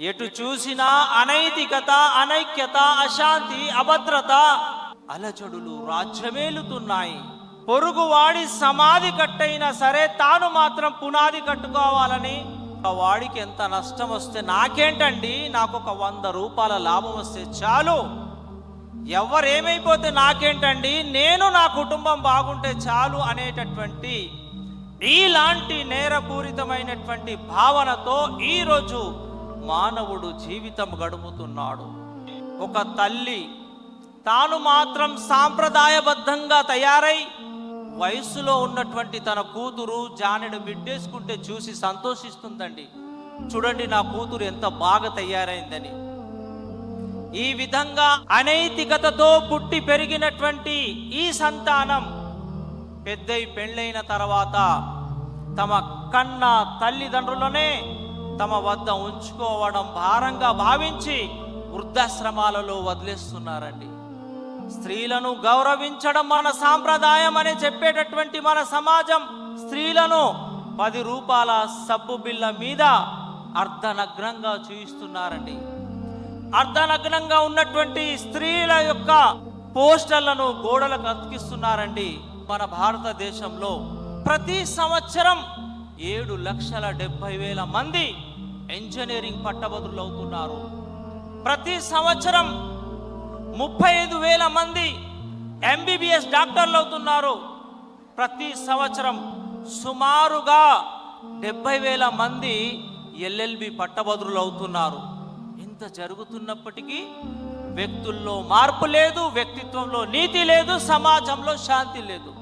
ఎటు చూసినా అనైతికత అనైక్యత అశాంతి అభద్రత అలజడులు రాజ్యమేలుతున్నాయి. పొరుగువాడి సమాధి కట్టయినా సరే తాను మాత్రం పునాది కట్టుకోవాలని. ఒక వాడికి ఎంత నష్టం వస్తే నాకేంటండి? నాకు ఒక వంద రూపాయల లాభం వస్తే చాలు. ఎవరేమైపోతే నాకేంటండి? నేను నా కుటుంబం బాగుంటే చాలు అనేటటువంటి ఇలాంటి నేరపూరితమైనటువంటి భావనతో ఈరోజు మానవుడు జీవితం గడుపుతున్నాడు. ఒక తల్లి తాను మాత్రం సాంప్రదాయబద్ధంగా తయారై వయస్సులో ఉన్నటువంటి తన కూతురు జానెడు బిడ్డేసుకుంటే చూసి సంతోషిస్తుందండి. చూడండి నా కూతురు ఎంత బాగా తయారైందని. ఈ విధంగా అనైతికతతో పుట్టి పెరిగినటువంటి ఈ సంతానం పెద్దయి పెళ్ళైన తర్వాత తమ కన్న తల్లిదండ్రులనే తమ వద్ద ఉంచుకోవడం భారంగా భావించి వృద్ధాశ్రమాలలో వదిలేస్తున్నారండి. స్త్రీలను గౌరవించడం మన సాంప్రదాయం అని చెప్పేటటువంటి మన సమాజం స్త్రీలను పది రూపాయల సబ్బు బిళ్ళ మీద అర్ధనగ్నంగా చూయిస్తున్నారండి. అర్ధనగ్నంగా ఉన్నటువంటి స్త్రీల యొక్క పోస్టర్లను గోడలకు అతికిస్తున్నారండి. మన భారతదేశంలో ప్రతి సంవత్సరం ఏడు లక్షల డెబ్బై వేల మంది ఇంజనీరింగ్ పట్టభద్రులు అవుతున్నారు. ప్రతి సంవత్సరం ముప్పై ఐదు వేల మంది ఎంబీబీఎస్ డాక్టర్లు అవుతున్నారు. ప్రతి సంవత్సరం సుమారుగా డెబ్బై వేల మంది ఎల్ఎల్బి పట్టభద్రులు అవుతున్నారు. ఇంత జరుగుతున్నప్పటికీ వ్యక్తుల్లో మార్పు లేదు వ్యక్తిత్వంలో నీతి లేదు సమాజంలో శాంతి లేదు.